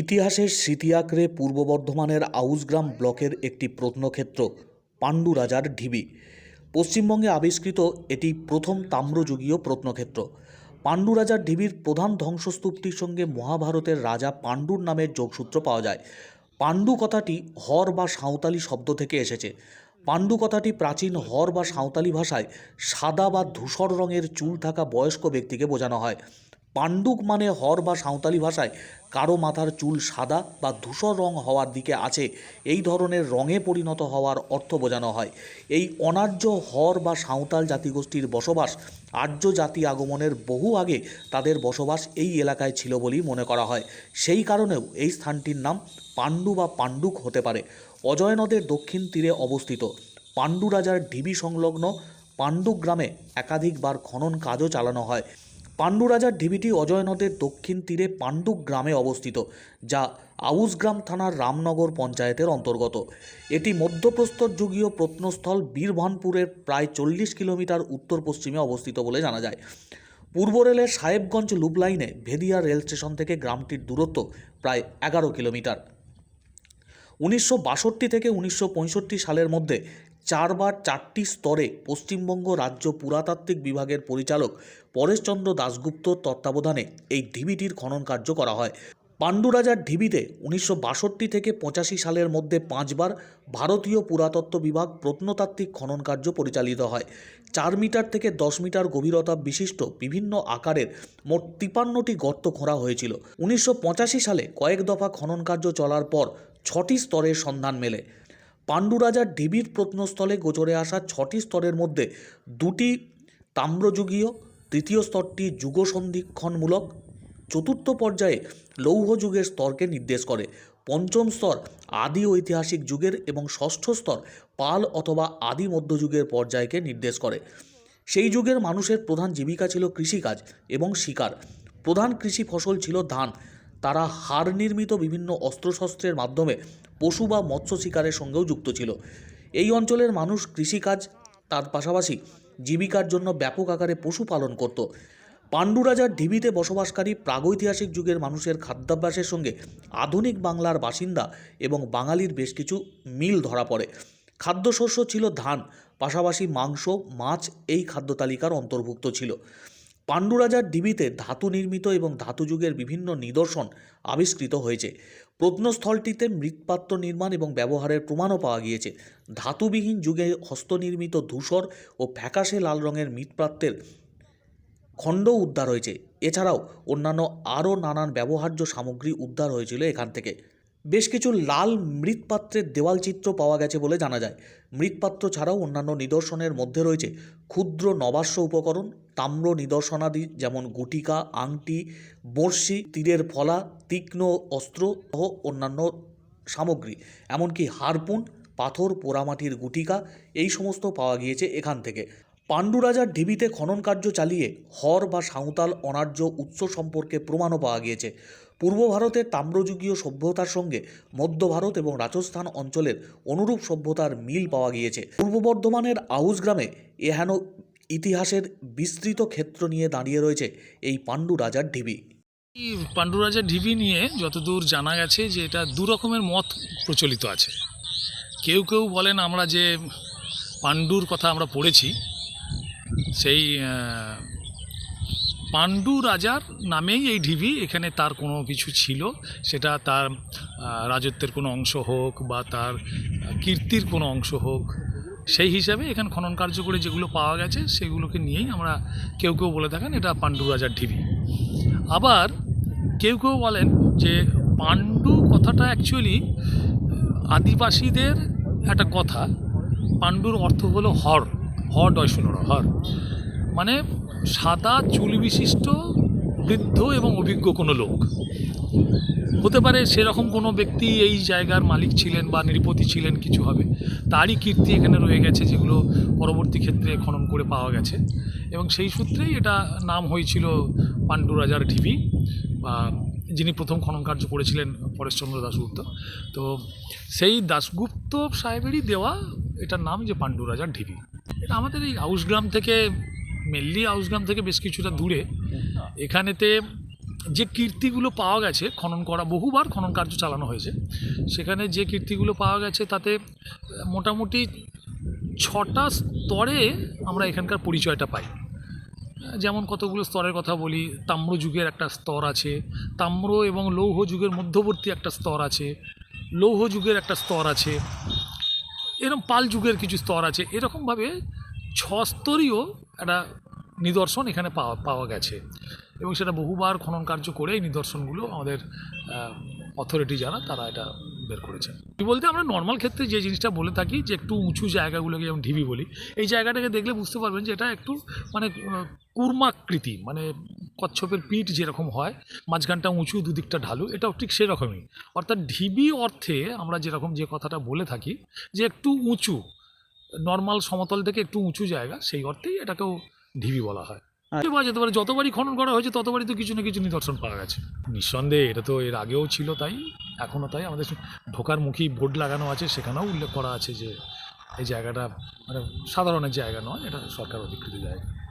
ইতিহাসের স্মৃতি আঁকড়ে পূর্ব বর্ধমানের আউসগ্রাম ব্লকের একটি প্রত্নক্ষেত্র, পাণ্ডু রাজার ঢিবি। পশ্চিমবঙ্গে আবিষ্কৃত এটি প্রথম তাম্রযুগীয় প্রত্নক্ষেত্র। পাণ্ডু রাজার ঢিবির প্রধান ধ্বংসস্তূপটির সঙ্গে মহাভারতের রাজা পাণ্ডুর নামের যোগসূত্র পাওয়া যায়। পাণ্ডু কথাটি হর বা সাঁওতালি শব্দ থেকে এসেছে। পাণ্ডু কথাটি প্রাচীন হর বা সাঁওতালি ভাষায় সাদা বা ধূসর রঙের চুল থাকা বয়স্ক ব্যক্তিকে বোঝানো হয়। পাণ্ডুক মানে হর বা সাঁওতালি ভাষায় কারও মাথার চুল সাদা বা ধূসর রং হওয়ার দিকে আছে। এই ধরনের রঙে পরিণত হওয়ার অর্থ বোঝানো হয়। এই অনার্য হর বা সাঁওতাল জাতিগোষ্ঠীর বসবাস আর্য জাতি আগমনের বহু আগে তাদের বসবাস এই এলাকায় ছিল বলেই মনে করা হয়। সেই কারণেও এই স্থানটির নাম পাণ্ডু বা পাণ্ডুক হতে পারে। অজয় নদের দক্ষিণ তীরে অবস্থিত। পাণ্ডু রাজার ঢিবি সংলগ্ন পাণ্ডু গ্রামে একাধিকবার খনন কাজও চালানো হয়। পাণ্ডু রাজার ঢিবিটি অজয় নদের দক্ষিণ তীরে পাণ্ডুক গ্রামে অবস্থিত, যা আউসগ্রাম থানার রামনগর পঞ্চায়েতের অন্তর্গত। এটি মধ্যপ্রস্তর যুগীয় প্রত্নস্থল বীরভানপুরের প্রায় চল্লিশ কিলোমিটার উত্তর পশ্চিমে অবস্থিত বলে জানা যায়। পূর্ব রেলের সাহেবগঞ্জ লুপ লাইনে ভেদিয়া রেল স্টেশন থেকে গ্রামটির দূরত্ব প্রায় এগারো কিলোমিটার। উনিশশো বাষট্টি থেকে উনিশশো পঁয়ষট্টি সালের মধ্যে চারবার চারটি স্তরে পশ্চিমবঙ্গ রাজ্য পুরাতাত্ত্বিক বিভাগের পরিচালক পরেশচন্দ্র দাশগুপ্তর তত্ত্বাবধানে এই ঢিবিটির খনন কার্য করা হয়। পাণ্ডু রাজার ঢিবিতে উনিশশো বাষট্টি থেকে পঁচাশি সালের মধ্যে পাঁচবার ভারতীয় পুরাতত্ত্ব বিভাগ প্রত্নতাত্ত্বিক খনন কার্য পরিচালিত হয়। চার মিটার থেকে দশ মিটার গভীরতা বিশিষ্ট বিভিন্ন আকারের মোট তিপান্নটি গর্ত খোঁড়া হয়েছিল। উনিশশো পঁচাশি সালে কয়েক দফা খনন কার্য চলার পর ছটি স্তরের সন্ধান মেলে। পাণ্ডু রাজার ঢিবির প্রত্নস্থলে গোচরে আসা ছটি স্তরের মধ্যে দুটি তাম্রযুগীয়, তৃতীয় স্তরটি যুগসন্ধিক্ষণমূলক, চতুর্থ পর্যায়ে লৌহ যুগের স্তরকে নির্দেশ করে। পঞ্চম স্তর আদি ঐতিহাসিক যুগের এবং ষষ্ঠ স্তর পাল অথবা আদি মধ্যযুগের পর্যায়কে নির্দেশ করে। সেই যুগের মানুষের প্রধান জীবিকা ছিল কৃষিকাজ এবং শিকার। প্রধান কৃষি ফসল ছিল ধান। তারা হাড় নির্মিত বিভিন্ন অস্ত্রশস্ত্রের মাধ্যমে পশু বা মৎস্য শিকারের সঙ্গেও যুক্ত ছিল। এই অঞ্চলের মানুষ কৃষিকাজ, তার পাশাপাশি জীবিকার জন্য ব্যাপক আকারে পশুপালন করত। পাণ্ডু রাজার ঢিবিতে বসবাসকারী প্রাগৈতিহাসিক যুগের মানুষের খাদ্যাভ্যাসের সঙ্গে আধুনিক বাংলার বাসিন্দা এবং বাঙালির বেশ কিছু মিল ধরা পড়ে। খাদ্যশস্য ছিল ধান, পাশাপাশি মাংস, মাছ এই খাদ্য তালিকার অন্তর্ভুক্ত ছিল। পাণ্ডু রাজার ডিবিতে ধাতু নির্মিত এবং ধাতু যুগের বিভিন্ন নিদর্শন আবিষ্কৃত হয়েছে। প্রত্নস্থলটিতে মৃৎপাত্র নির্মাণ এবং ব্যবহারের প্রমাণও পাওয়া গিয়েছে। ধাতুবিহীন যুগে হস্তনির্মিত ধূসর ও ফ্যাকাশে লাল রঙের মৃৎপাত্রের খণ্ডও উদ্ধার হয়েছে। এছাড়াও অন্যান্য আরও নানান ব্যবহার্য সামগ্রী উদ্ধার হয়েছিল এখান থেকে। বেশ কিছু লাল মৃৎপাত্রের দেওয়াল চিত্র পাওয়া গেছে বলে জানা যায়। মৃৎপাত্র ছাড়াও অন্যান্য নিদর্শনের মধ্যে রয়েছে ক্ষুদ্র নবাস্য উপকরণ, তাম্র নিদর্শনাদি যেমন গুটিকা, আংটি, বড়শি, তীরের ফলা, তীক্ষ্ণ অস্ত্র সহ অন্যান্য সামগ্রী, এমনকি হারপুন পাথর, পোড়ামাটির গুটিকা, এই সমস্ত পাওয়া গিয়েছে এখান থেকে। পাণ্ডু রাজার ঢিবিতে খনন কার্য চালিয়ে হর বা সাঁওতাল অনার্য উৎস সম্পর্কে প্রমাণও পাওয়া গিয়েছে। পূর্ব ভারতের তাম্রযুগীয় সভ্যতার সঙ্গে মধ্য ভারত এবং রাজস্থান অঞ্চলের অনুরূপ সভ্যতার মিল পাওয়া গিয়েছে। পূর্ব বর্ধমানের আউস গ্রামে এহেন ইতিহাসের বিস্তৃত ক্ষেত্র নিয়ে দাঁড়িয়ে রয়েছে এই পাণ্ডু রাজার ঢিবি। এই পাণ্ডুরাজার ঢিবি নিয়ে যতদূর জানা গেছে যে এটা দু রকমের মত প্রচলিত আছে। কেউ কেউ বলেন আমরা যে পাণ্ডুর কথা আমরা পড়েছি সেই পাণ্ডু রাজার নামেই এই ঢিবি, এখানে তার কোনো কিছু ছিল। সেটা তার রাজত্বের কোনো অংশ হোক বা তার কীর্তির কোনো অংশ হোক, সেই হিসাবে এখানে খনন কার্য করে যেগুলো পাওয়া গেছে, সেগুলোকে নিয়েই আমরা কেউ কেউ বলে থাকেন এটা পাণ্ডু রাজার ঢিবি। আবার কেউ কেউ বলেন যে পাণ্ডু কথাটা অ্যাকচুয়ালি আদিবাসীদের একটা কথা। পাণ্ডুর অর্থ হলো হর। হর ডয়শুনর হর মানে সাদা চুল বিশিষ্ট, বৃদ্ধ এবং অভিজ্ঞ কোনো লোক। হতে পারে সেরকম কোনো ব্যক্তি এই জায়গার মালিক ছিলেন বা নৃপতি ছিলেন, কিছু হবে। তারই কীর্তি এখানে রয়ে গেছে, যেগুলো পরবর্তী ক্ষেত্রে খনন করে পাওয়া গেছে। এবং সেই সূত্রেই এটা নাম হয়েছিল পাণ্ডু রাজার ঢিবি, বা যিনি প্রথম খনন কার্য করেছিলেন পরেশচন্দ্র দাশগুপ্ত। তো সেই দাশগুপ্ত সাহেবেরই দেওয়া এটার নাম যে পাণ্ডু রাজার ঢিবি। এটা আমাদের এই আউসগ্রাম থেকে মেনলি আউসগ্রাম থেকে বেশ কিছুটা দূরে, এখানেতে যে কীর্তিগুলো পাওয়া গেছে, খনন করা, বহুবার খনন কার্য চালানো হয়েছে, সেখানে যে কীর্তিগুলো পাওয়া গেছে, তাতে মোটামুটি ছটা স্তরে আমরা এখানকার পরিচয়টা পাই। যেমন কতগুলো স্তরের কথা বলি, তাম্র যুগের একটা স্তর আছে, তাম্র এবং লৌহ যুগের মধ্যবর্তী একটা স্তর আছে, লৌহ যুগের একটা স্তর আছে এরকম পাল যুগের কিছু স্তর আছে। এরকমভাবে ছস্তরীয় স্তরীয় একটা নিদর্শন এখানে পাওয়া পাওয়া গেছে। এবং সেটা বহুবার খনন কার্য করে এই নিদর্শনগুলো আমাদের অথরিটি যারা তারা এটা বের করেছেন। কি বলতে আমরা নর্মাল ক্ষেত্রে যে জিনিসটা বলে থাকি যে একটু উঁচু জায়গাগুলোকে যেমন ঢিবি বলি এই জায়গাটাকে দেখলে বুঝতে পারবেন যে এটা একটু মানে কুর্মাকৃতি মানে কচ্ছপের পিঠ যেরকম হয় মাঝখানটা উঁচু দুদিকটা ঢালু এটাও ঠিক সেরকমই। অর্থাৎ ঢিবি অর্থে আমরা যেরকম যে কথাটা বলে থাকি যে একটু উঁচু নর্মাল সমতল থেকে একটু উঁচু জায়গা সেই অর্থেই এটাকেও ঢিবি বলা হয়। আচ্ছা। পাওয়া যেতে পারে যতবারই খনন করা হয়েছে ততবারই তো কিছু না কিছু নিদর্শন পাওয়া গেছে। নিঃসন্দেহে এটা তো এর আগেও ছিল তাই। এখনও তাই আমাদের ঢোকার মুখী বোর্ড লাগানো আছে, সেখানেও উল্লেখ করা আছে যে এই জায়গাটা মানে সাধারণের জায়গা নয়, এটা সরকার অধিকৃত জায়গা।